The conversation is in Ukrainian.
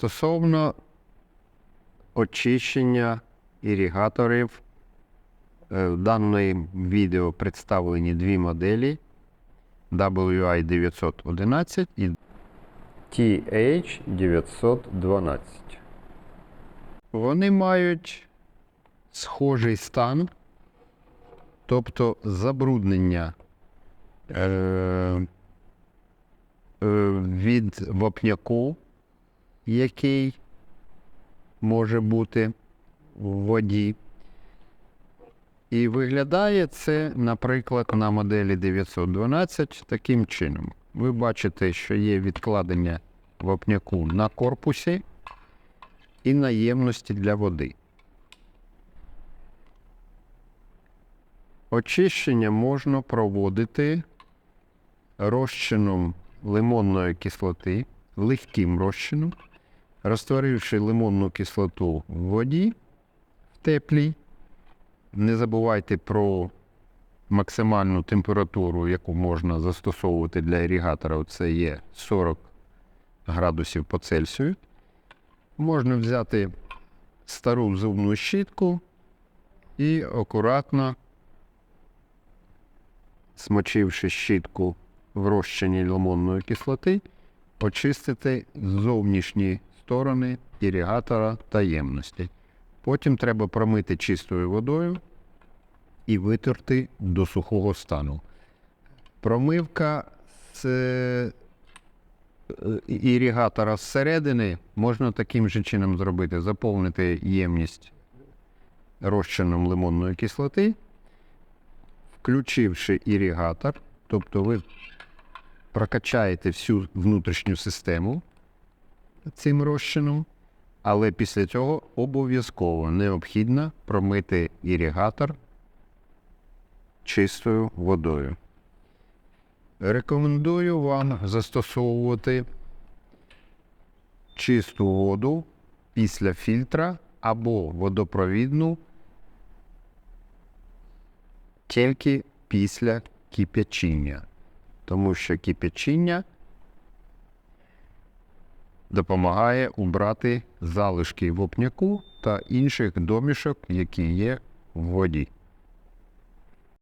Стосовно очищення ірігаторів, е, в даному відео представлені дві моделі WI911 і TH912. Вони мають схожий стан, тобто забруднення е, е, від вапняку, який може бути в воді. І виглядає це, наприклад, на моделі 912 таким чином. Ви бачите, що є відкладення вапняку на корпусі і на ємності для води. Очищення можна проводити розчином лимонної кислоти, легким розчином, розтворивши лимонну кислоту в воді в теплій. Не забувайте про максимальну температуру, яку можна застосовувати для іригатора. Це є 40 градусів по Цельсію. Можна взяти стару зубну щітку і акуратно, смочивши щітку в розчині лимонної кислоти, очистити зовнішні сторони іригатора та ємності. Потім треба промити чистою водою і витерти до сухого стану. Промивка з е, іригатора зсередини можна таким же чином зробити: заповнити ємність розчином лимонної кислоти, включивши іригатор, тобто ви прокачаєте всю внутрішню систему цим розчином, але після цього обов'язково необхідно промити іригатор чистою водою. Рекомендую вам застосовувати чисту воду після фільтра або водопровідну тільки після кип'ячіння, тому що кип'ячіння допомагає убрати залишки вопняку та інших домішок, які є в воді.